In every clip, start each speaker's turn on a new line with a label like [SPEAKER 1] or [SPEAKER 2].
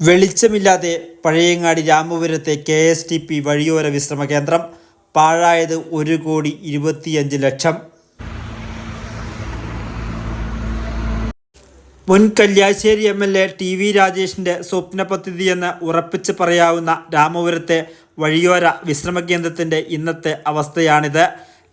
[SPEAKER 1] വെളിച്ചമില്ലാതെ പഴയങ്ങാടി രാമപുരത്തെ K S T P വഴിയോര വിശ്രമ കേന്ദ്രം പാഴായത് ഒരു കോടി ഇരുപത്തിയഞ്ച് ലക്ഷം. മുൻ Kalliasseri M L A T V രാജേഷിന്റെ സ്വപ്ന പദ്ധതിയെന്ന് ഉറപ്പിച്ച് പറയാവുന്ന രാമപുരത്തെ വഴിയോര വിശ്രമ കേന്ദ്രത്തിന്റെ ഇന്നത്തെ അവസ്ഥയാണിത്.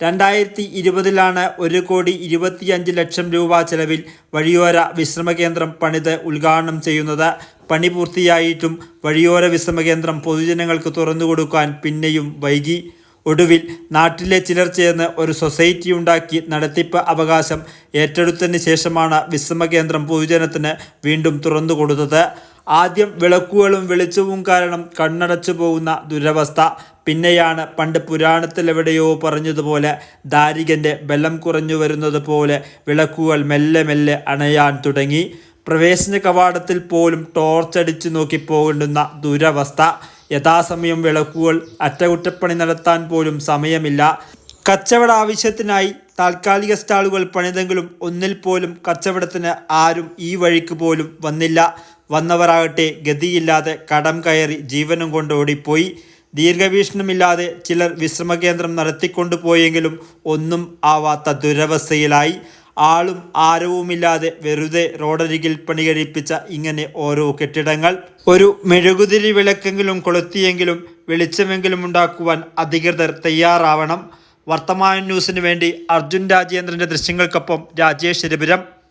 [SPEAKER 1] രണ്ടായിരത്തി ഇരുപതിലാണ് ഒരു കോടി ഇരുപത്തിയഞ്ച് ലക്ഷം രൂപ ചെലവിൽ വഴിയോര വിശ്രമ കേന്ദ്രം പണിത് ഉദ്ഘാടനം ചെയ്യുന്നത്. പണി പൂർത്തിയായിട്ടും വഴിയോര വിശ്രമ കേന്ദ്രം പൊതുജനങ്ങൾക്ക് തുറന്നുകൊടുക്കാൻ പിന്നെയും വൈകി. ഒടുവിൽ നാട്ടിലെ ചിലർ ചേർന്ന് ഒരു സൊസൈറ്റി ഉണ്ടാക്കി നടത്തിപ്പ് അവകാശം ഏറ്റെടുത്തതിന് ശേഷമാണ് വിശ്രമ കേന്ദ്രം പൊതുജനത്തിന് വീണ്ടും തുറന്നു കൊടുത്തത്. ആദ്യം വിളക്കുകളും വെളിച്ചവും കാരണം കണ്ണടച്ചു പോകുന്ന ദുരവസ്ഥ. പിന്നെയാണ് പണ്ട് പുരാണത്തിലെവിടെയോ പറഞ്ഞതുപോലെ ദാരികന്റെ ബലം കുറഞ്ഞു വരുന്നത് പോലെ വിളക്കുകൾ മെല്ലെ മെല്ലെ അണയാൻ തുടങ്ങി. പ്രവേശന കവാടത്തിൽ പോലും ടോർച്ചടിച്ചു നോക്കി പോകേണ്ടുന്ന ദുരവസ്ഥ. യഥാസമയം വിളക്കുകൾ അറ്റകുറ്റപ്പണി നടത്താൻ പോലും സമയമില്ല. കച്ചവട ആവശ്യത്തിനായി താൽക്കാലിക സ്റ്റാളുകൾ പണിതെങ്കിലും ഒന്നിൽ പോലും കച്ചവടത്തിന് ആരും ഈ വഴിക്ക് പോലും വന്നില്ല. വന്നവരാകട്ടെ ഗതിയില്ലാതെ കടം കയറി ജീവനും കൊണ്ട് ഓടിപ്പോയി. ദീർഘവീക്ഷണമില്ലാതെ ചിലർ വിശ്രമകേന്ദ്രം നടത്തിക്കൊണ്ടുപോയെങ്കിലും ഒന്നും ആവാത്ത ദുരവസ്ഥയിലായി. ആളും ആരവുമില്ലാതെ വെറുതെ റോഡരികിൽ പണികഴിപ്പിച്ച ഇങ്ങനെ ഓരോ കെട്ടിടങ്ങൾ. ഒരു മെഴുകുതിരി വിളക്കെങ്കിലും കൊളുത്തിയെങ്കിലും വെളിച്ചമെങ്കിലും ഉണ്ടാക്കുവാൻ അധികൃതർ തയ്യാറാവണം. വർത്തമാന ന്യൂസിനു വേണ്ടി അർജുൻ രാജേന്ദ്രന്റെ ദൃശ്യങ്ങൾക്കൊപ്പം രാജേഷ് രബിരം